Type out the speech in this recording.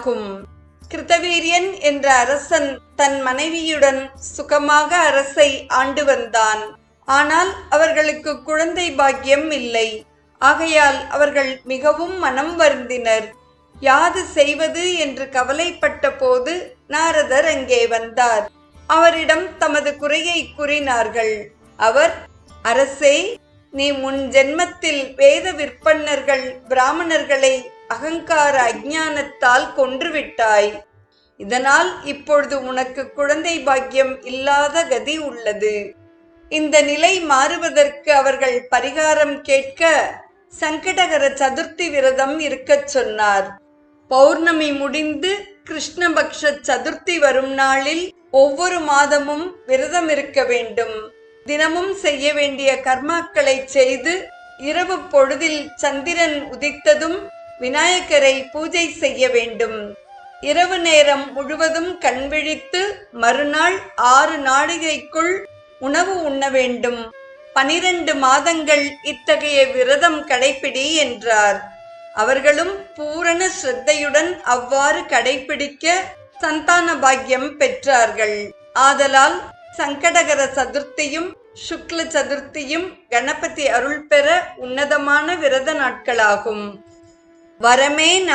ஆகும் கிருத்தவீரியன் என்ற அரசன் தன் மனைவியுடன் சுகமாக அரசை ஆண்டு வந்தான். ஆனால் அவர்களுக்கு குழந்தை பாக்கியம் இல்லை. ஆகையால் அவர்கள் மிகவும் மனம் வருந்தினர். யாது செய்வது என்று கவலைப்பட்ட போது நாரதர் அங்கே வந்தார். அவரிடம் தமது குறையை கூறினார்கள். அவர் அரசே நீ முன் ஜென்மத்தில் வேத விற்பன்னர்கள் பிராமணர்களை அகங்கார அஜ்ஞானத்தால் கொன்றுவிட்டாய். இதனால் இப்பொழுது உனக்கு குழந்தை பாக்கியம் இல்லாத கதி உள்ளது. இந்த நிலை மாறுவதற்கு அவர்கள் பரிகாரம் கேட்க சங்கடகர சதுர்த்தி விரதம் இருக்கச் சொன்னார். பௌர்ணமி முடிந்து கிருஷ்ணபக்ஷ சதுர்த்தி வரும் நாளில் ஒவ்வொரு மாதமும் விரதம் இருக்க வேண்டும். தினமும் செய்ய வேண்டிய கர்மாக்களை செய்து இரவு பொழுதில் சந்திரன் உதித்ததும் விநாயகரை பூஜை செய்ய வேண்டும். இரவு நேரம் முழுவதும் கண்விழித்து மறுநாள் ஆறு நாழிகைக்குள் உணவு உண்ண வேண்டும். பனிரெண்டு மாதங்கள் இத்தகைய விரதம் கடைபிடி என்றார். அவர்களும் பூரண ஸ்ரத்தையுடன் அவ்வாறு கடைபிடிக்க சந்தான பாக்கியம் பெற்றார்கள். ஆதலால் சங்கடகர சதுர்த்தியும் சுக்ல சதுர்த்தியும் கணபதி அருள் பெற உன்னதமான விரத நாட்களாகும். வரமே நம்